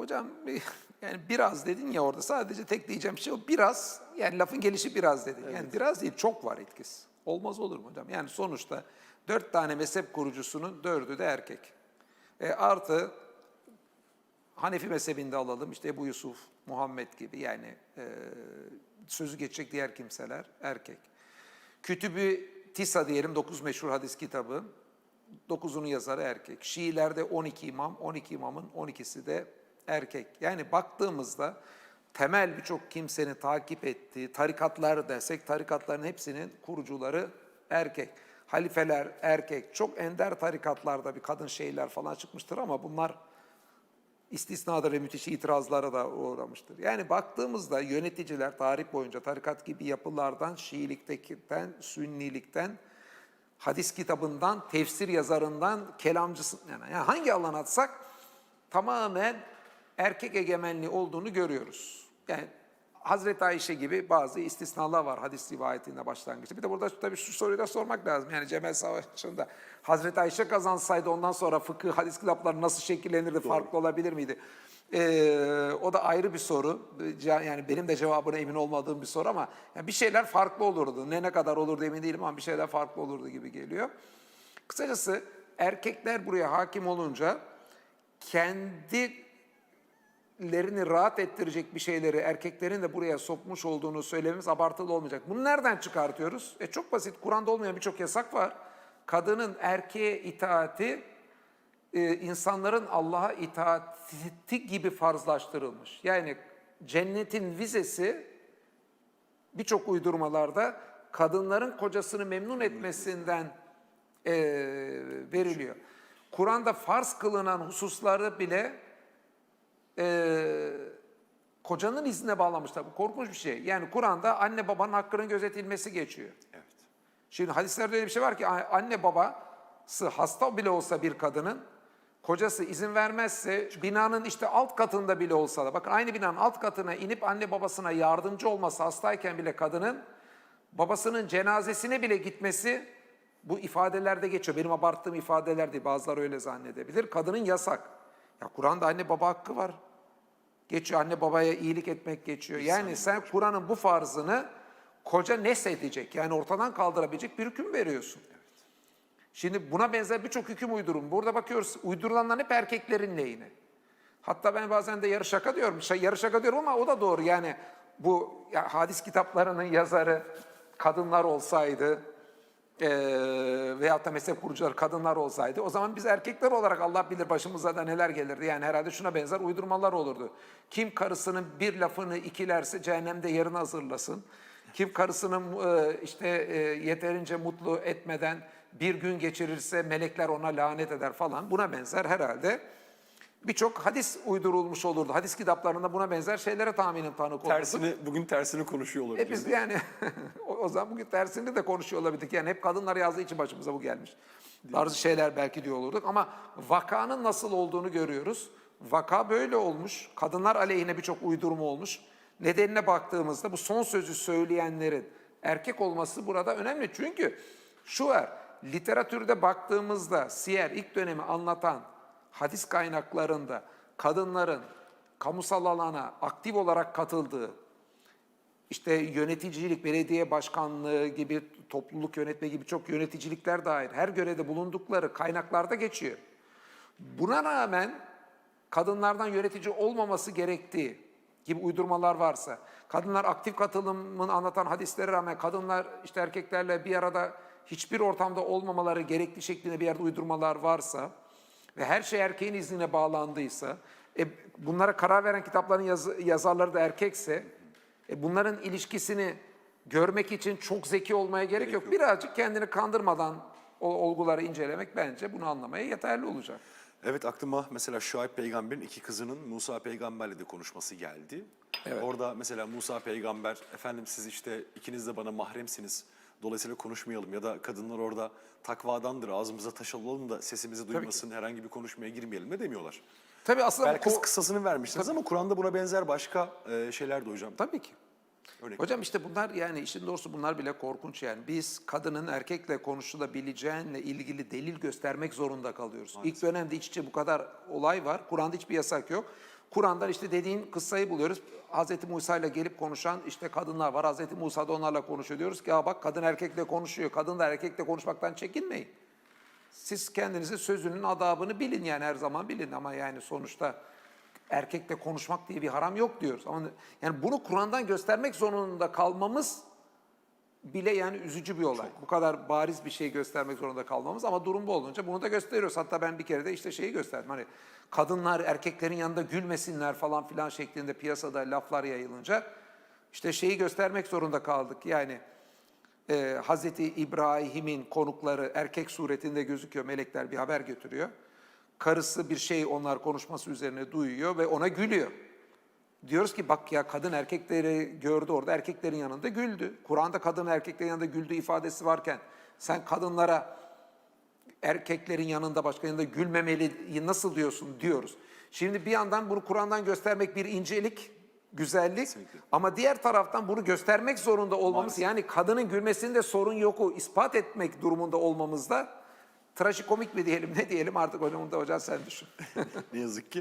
hocam yani biraz dedin ya orada sadece tek diyeceğim şey o biraz yani lafın gelişi biraz dedin. Yani biraz değil çok var etkisi. Olmaz olur mu hocam? Yani sonuçta dört tane mezhep kurucusunun dördü de erkek. E, artı Hanefi mezhebinde alalım işte Ebu Yusuf, Muhammed gibi yani e, sözü geçecek diğer kimseler erkek. Kütübü Tisa diyelim 9 meşhur hadis kitabı. 9'unu yazarı erkek. Şiilerde 12 imam, 12 imamın 12'si de erkek. Yani baktığımızda temel birçok kimsenin takip ettiği tarikatlar desek tarikatların hepsinin kurucuları erkek. Halifeler erkek. Çok ender tarikatlarda bir kadın şeyler falan çıkmıştır ama bunlar istisnadır ve müthiş itirazlara da uğramıştır. Yani baktığımızda yöneticiler tarih boyunca tarikat gibi yapılardan, Şiilikten, Sünnilikten, hadis kitabından, tefsir yazarından, kelamcısı, yani, yani hangi alan atsak tamamen erkek egemenliği olduğunu görüyoruz. Yani Hazreti Ayşe gibi bazı istisnalar var hadis rivayetinde başlangıçta. Bir de burada tabii şu soruyu da sormak lazım. Yani Cemel Savaşı'nda Hazreti Ayşe kazansaydı ondan sonra fıkıh, hadis kitapları nasıl şekillenirdi, farklı olabilir miydi? Ee, o da ayrı bir soru. Yani benim de cevabına emin olmadığım bir soru ama yani bir şeyler farklı olurdu. Ne ne kadar olurdu emin değilim ama bir şeyler farklı olurdu gibi geliyor. Kısacası erkekler buraya hakim olunca kendilerini rahat ettirecek bir şeyleri erkeklerin de buraya sokmuş olduğunu söylememiz abartılı olmayacak. Bunu nereden çıkartıyoruz? E çok basit. Kur'an'da olmayan birçok yasak var. Kadının erkeğe itaati e, insanların Allah'a itaati gibi farzlaştırılmış. Yani cennetin vizesi birçok uydurmalarda kadınların kocasını memnun etmesinden e, veriliyor. Kur'an'da farz kılınan hususları bile e, kocanın iznine bağlamışlar. Bu korkunç bir şey. Yani Kur'an'da anne babanın hakkının gözetilmesi geçiyor. Evet. Şimdi hadislerde öyle bir şey var ki anne babası hasta bile olsa bir kadının kocası izin vermezse binanın işte alt katında bile olsa da bakın aynı binanın alt katına inip anne babasına yardımcı olması hastayken bile kadının babasının cenazesine bile gitmesi bu ifadelerde geçiyor. Benim abarttığım ifadeler değil bazıları öyle zannedebilir. Kadının yasak. Ya Kur'an'da anne baba hakkı var. Geçiyor anne babaya iyilik etmek geçiyor. Yani sen Kur'an'ın bu farzını koca nesedecek yani ortadan kaldırabilecek bir hüküm veriyorsun. Şimdi buna benzer birçok hüküm uydurun. Burada bakıyoruz uydurulanlar hep erkeklerin lehine. Hatta ben bazen de yarı şaka diyorum. Şey, yarı şaka diyorum ama o da doğru. Yani bu ya, hadis kitaplarının yazarı kadınlar olsaydı eee veyahut da mezhep kurucuları kadınlar olsaydı o zaman biz erkekler olarak Allah bilir başımıza da neler gelirdi. Yani herhalde şuna benzer uydurmalar olurdu. Kim karısının bir lafını ikilerse cehennemde yerini hazırlasın. Kim karısını e, işte e, yeterince mutlu etmeden bir gün geçirirse melekler ona lanet eder falan. Buna benzer herhalde birçok hadis uydurulmuş olurdu. Hadis kitaplarında buna benzer şeylere tahminim tanık olurduk. Tersini, bugün tersini konuşuyor E olabiliriz. biz yani o, o zaman bugün tersini de konuşuyor olabilirdik. Yani hep kadınlar yazdığı için başımıza bu gelmiş. Bazı şeyler belki diyor olurduk ama vakanın nasıl olduğunu görüyoruz. Vaka böyle olmuş. Kadınlar aleyhine birçok uydurma olmuş. Nedenine baktığımızda bu son sözü söyleyenlerin erkek olması burada önemli. Çünkü şu var, literatürde baktığımızda siyer ilk dönemi anlatan hadis kaynaklarında kadınların kamusal alana aktif olarak katıldığı, işte yöneticilik, belediye başkanlığı gibi, topluluk yönetme gibi çok yöneticilikler dair her görevde bulundukları kaynaklarda geçiyor. Buna rağmen kadınlardan yönetici olmaması gerektiği gibi uydurmalar varsa, kadınlar aktif katılımını anlatan hadislere rağmen kadınlar işte erkeklerle bir arada hiçbir ortamda olmamaları gerekli şeklinde bir yerde uydurmalar varsa ve her şey erkeğin iznine bağlandıysa, e, bunlara karar veren kitapların yaz- yazarları da erkekse, e, bunların ilişkisini görmek için çok zeki olmaya gerek, yok. Birazcık kendini kandırmadan o olguları incelemek bence bunu anlamaya yeterli olacak. Evet aklıma mesela Şuayb peygamberin iki kızının Musa peygamberle de konuşması geldi. Evet. Orada mesela Musa peygamber efendim siz işte ikiniz de bana mahremsiniz. Dolayısıyla konuşmayalım ya da kadınlar orada takvadandır ağzımıza taş alalım da sesimizi duymasın herhangi bir konuşmaya girmeyelim de demiyorlar. Tabii aslında Belki ko- kısasını vermişsiniz ama Kur'an'da buna benzer başka e, şeyler de hocam. Tabii ki. Örnek. Hocam işte bunlar yani işin doğrusu bunlar bile korkunç yani. Biz kadının erkekle konuşulabileceğinle ilgili delil göstermek zorunda kalıyoruz. İlk dönemde iç içe bu kadar olay var. Kur'an'da hiçbir yasak yok. Kur'an'dan işte dediğin kıssayı buluyoruz. Hazreti Musa ile gelip konuşan işte kadınlar var. Hazreti Musa da onlarla konuşuyor. Diyoruz ki ya bak kadın erkekle konuşuyor. Kadın da erkekle konuşmaktan çekinmeyin. Siz kendinize sözünün adabını bilin yani her zaman bilin ama yani sonuçta erkekle konuşmak diye bir haram yok diyoruz. Ama yani bunu Kur'an'dan göstermek zorunda kalmamız bile yani üzücü bir olay. Bu kadar bariz bir şey göstermek zorunda kalmamız ama durum bu olunca bunu da gösteriyoruz. Hatta ben bir kere de işte şeyi gösterdim. Hani kadınlar erkeklerin yanında gülmesinler falan filan şeklinde piyasada laflar yayılınca işte şeyi göstermek zorunda kaldık. Yani e, Hazreti İbrahim'in konukları erkek suretinde gözüküyor. Melekler bir haber götürüyor. Karısı bir şey onlar konuşması üzerine duyuyor ve ona gülüyor. Diyoruz ki bak ya kadın erkekleri gördü orada erkeklerin yanında güldü. Kur'an'da kadın erkeklerin yanında güldü ifadesi varken sen kadınlara erkeklerin yanında başka yanında gülmemeli nasıl diyorsun diyoruz. Şimdi bir yandan bunu Kur'an'dan göstermek bir incelik, güzellik Kesinlikle. ama diğer taraftan bunu göstermek zorunda olmamız yani kadının gülmesinde sorun yoku ispat etmek durumunda olmamızda trajikomik mi diyelim ne diyelim artık hocam da hocam sen düşün. Ne yazık ki.